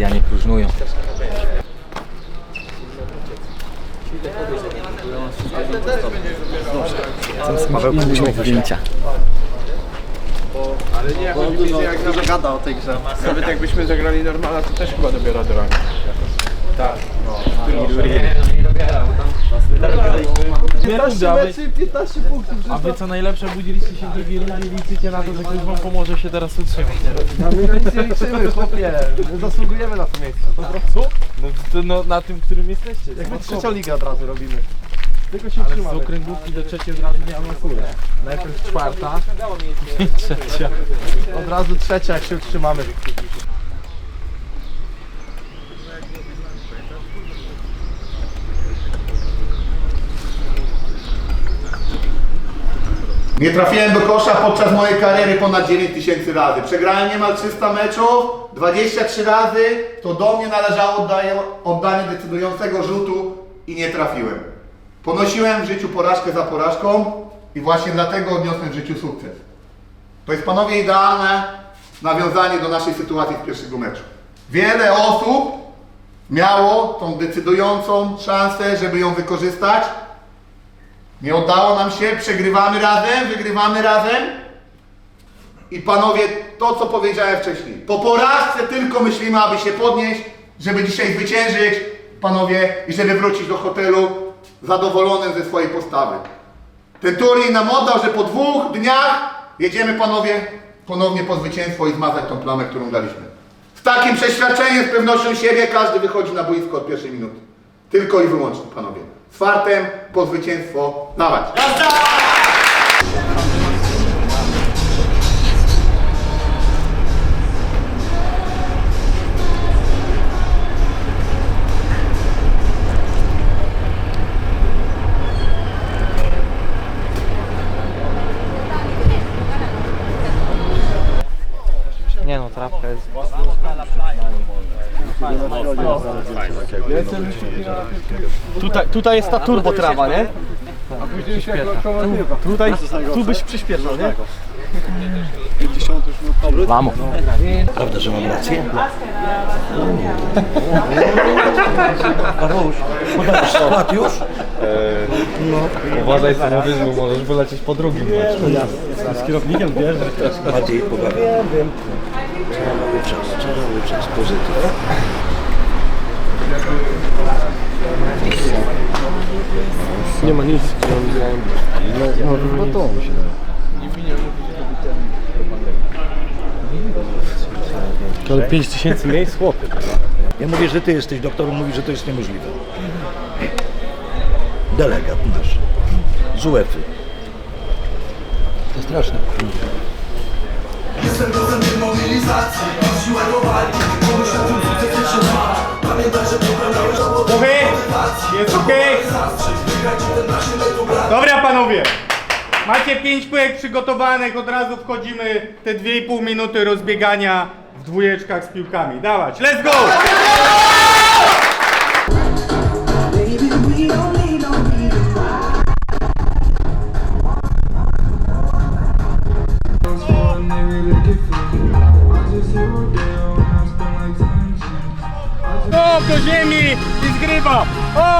media nie próżnują. Paweł, uśmiech zdjęcia. Ale nie, mi, że jak nawet, gada o tej grze. nawet jakbyśmy zagrali normala, to też chyba dobiera do rangi. Tak, no. Meczy, 15 punktów. A wy co najlepsze budziliście się w drugiej rundzie i liczycie na to, że ktoś wam pomoże się teraz utrzymać. A my na nic nie liczymy, chłopie. My zasługujemy na to miejsce. Co? No, to, no na tym, którym jesteście. Jak my trzecią ligę od razu robimy. Tylko się Ale z utrzymamy. okręgówki do trzeciej od razu nie awansuję. Najpierw czwarta i trzecia. Od razu trzecia, jak się utrzymamy. Nie trafiłem do kosza podczas mojej kariery ponad 9 tysięcy razy. Przegrałem niemal 300 meczów, 23 razy to do mnie należało oddanie decydującego rzutu i nie trafiłem. Ponosiłem w życiu porażkę za porażką i właśnie dlatego odniosłem w życiu sukces. To jest panowie idealne nawiązanie do naszej sytuacji z pierwszego meczu. Wiele osób miało tą decydującą szansę, żeby ją wykorzystać, nie udało nam się, przegrywamy razem, wygrywamy razem. I panowie, to co powiedziałem wcześniej. Po porażce tylko myślimy, aby się podnieść, żeby dzisiaj zwyciężyć, panowie, i żeby wrócić do hotelu zadowolonym ze swojej postawy. Ten turniej nam oddał, że po dwóch dniach jedziemy, panowie, ponownie po zwycięstwo i zmazać tą plamę, którą daliśmy. Z takim przeświadczeniem, z pewnością siebie, każdy wychodzi na boisko od pierwszej minuty. Tylko i wyłącznie, panowie. Fartem po zwycięstwo dawać. Nie no, jest... Tutaj, tutaj jest ta turbo trawa, nie? Tutaj, tu byś przyspieszał, nie? Vamos. Prawda, że mam rację? Skład już? Uważaj samochód, bo możesz wylecieć po drugim meczu. Z kierownikiem, wiesz? Bardziej pobawię. Czerwony czas, czerwony czas, pozytyw. Nie ma nic. No, no to się Ale 5 tysięcy miejsc, chłopie. Ja mówię, że ty jesteś doktorem, mówi, że to jest niemożliwe. Delegat nasz. Z UEFA. To straszne. Jest okej? Dobra panowie, macie 5 pyłek przygotowanych, od razu wchodzimy te 2,5 minuty rozbiegania w dwójeczkach z piłkami. Dawać, let's go!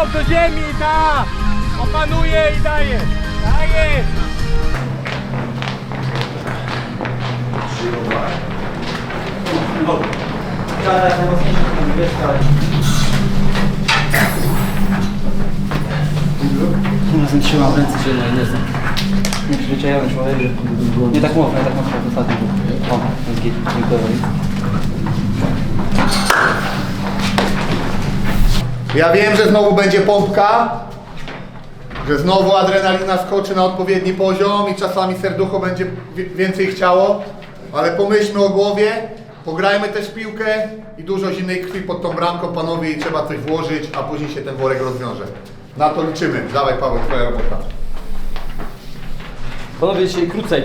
O, do ziemi, da! Opanuje i daje! Daje! Razem trzymam ręce no nie znam. Nie przyzwyczajony człowiek, że nie tak mocno, nie tak mocno jak ostatnio. O, jest git, dziękuję Ja wiem, że znowu będzie pompka, że znowu adrenalina skoczy na odpowiedni poziom i czasami serducho będzie wi- więcej chciało, ale pomyślmy o głowie, pograjmy też piłkę i dużo zimnej krwi pod tą bramką, panowie, i trzeba coś włożyć, a później się ten worek rozwiąże. Na to liczymy. Dawaj Paweł, twoja robota. Panowie, dzisiaj krócej.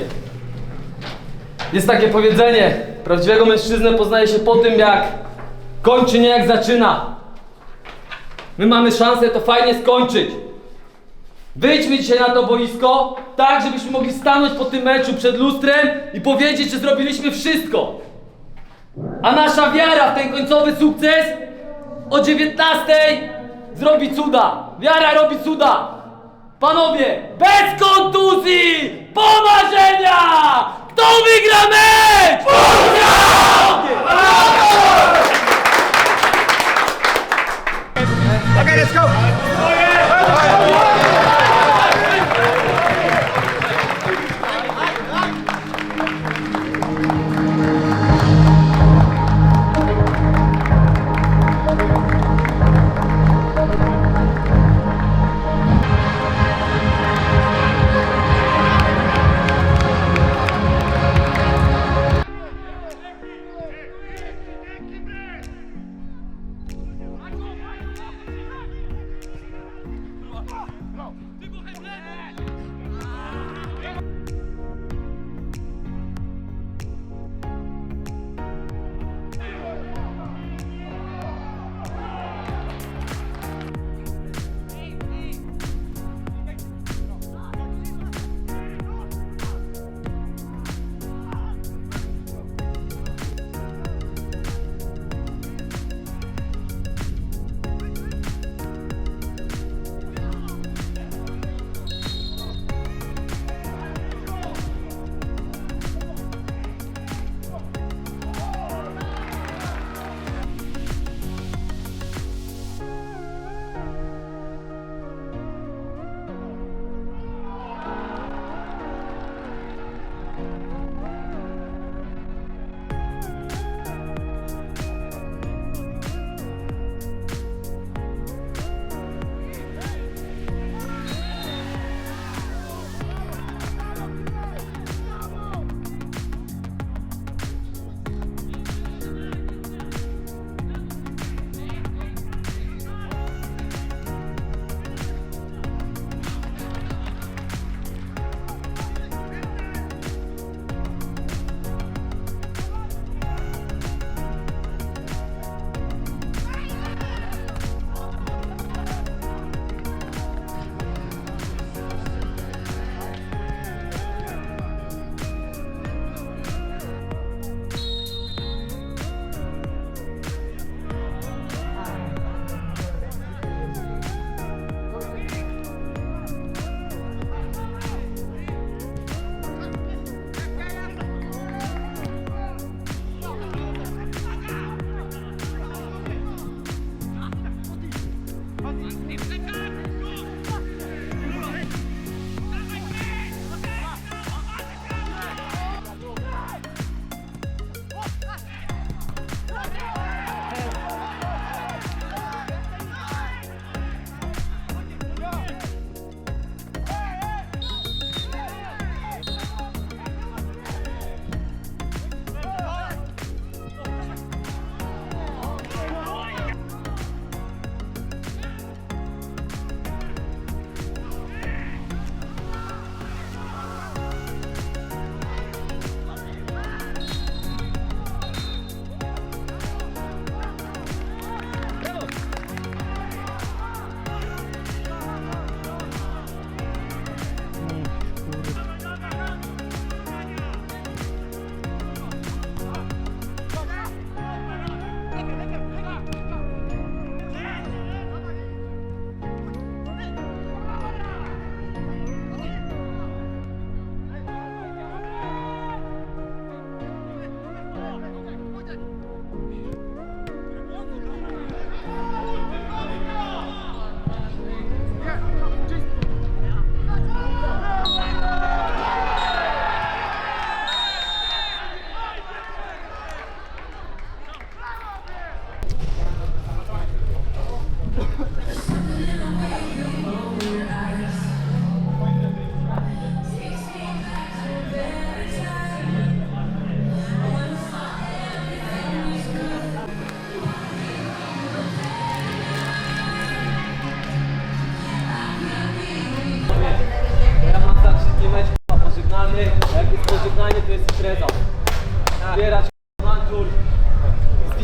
Jest takie powiedzenie, prawdziwego mężczyznę poznaje się po tym, jak kończy, nie jak zaczyna. My mamy szansę to fajnie skończyć. Wyjdźmy dzisiaj na to boisko, tak żebyśmy mogli stanąć po tym meczu przed lustrem i powiedzieć, że zrobiliśmy wszystko. A nasza wiara w ten końcowy sukces o 19 zrobi cuda. Wiara robi cuda. Panowie, bez kontuzji! Pomarzenia! Kto wygra mecz? Polska! Okay, let's go.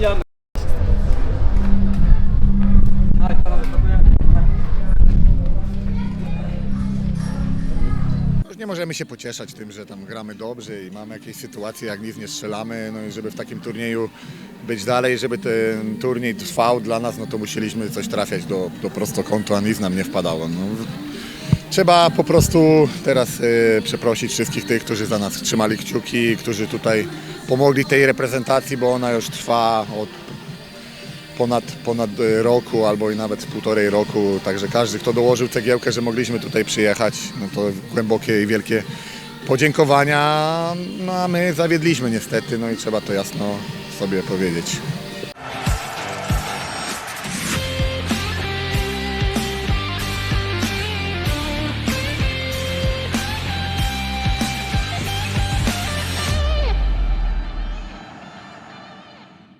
pijany. Nie możemy się pocieszać tym, że tam gramy dobrze i mamy jakieś sytuacje, jak nic nie strzelamy, no i żeby w takim turnieju być dalej, żeby ten turniej trwał dla nas, no to musieliśmy coś trafiać do, do prostokątu, a nic nam nie wpadało. No. Trzeba po prostu teraz e, przeprosić wszystkich tych, którzy za nas trzymali kciuki, którzy tutaj pomogli tej reprezentacji, bo ona już trwa od ponad, ponad e, roku albo i nawet półtorej roku. Także każdy, kto dołożył cegiełkę, że mogliśmy tutaj przyjechać, no to głębokie i wielkie podziękowania. No a my zawiedliśmy niestety, no i trzeba to jasno sobie powiedzieć.